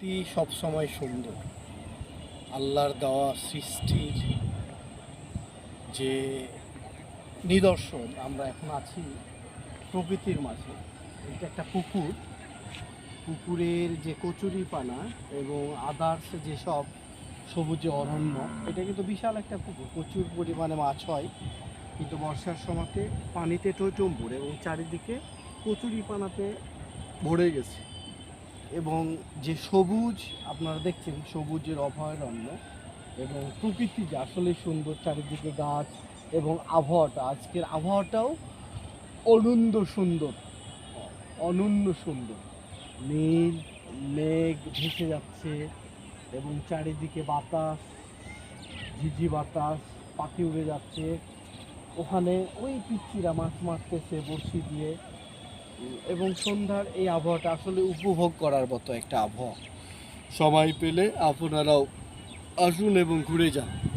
প্রকৃতি সবসময় সুন্দর। আল্লাহর দেওয়া সৃষ্টির যে নিদর্শন আমরা এখন আছি প্রকৃতির মাঝে। এটা একটা পুকুর। পুকুরের যে কচুরি পানা এবং আদার্স যেসব সবুজে অরণ্য, এটা কিন্তু বিশাল একটা পুকুর। প্রচুর পরিমাণে মাছ হয়, কিন্তু বর্ষার সময়তে পানিতে টইটম্বুর এবং চারিদিকে কচুরি পানাতে ভরে গেছে। এবং যে সবুজ, আপনারা দেখছেন সবুজের অভয়ারণ্য এবং প্রকৃতি যে আসলে সুন্দর, চারিদিকে গাছ এবং আবহাওয়াটা। আজকের আবহাওয়াটাও অনন্য সুন্দর অনন্য সুন্দর। নীল, মেঘ ভেসে যাচ্ছে এবং চারিদিকে বাতাস, ঝিঝি বাতাস, পাখি উড়ে যাচ্ছে। ওখানে ওই পিচ্ছিরা মাছ মারতেছে, বড়শি দিয়ে। এবং সন্ধ্যার এই আবহাওয়াটা আসলে উপভোগ করার মতো একটা আবহাওয়া। সময় পেলে আপনারাও আসুন এবং ঘুরে যান।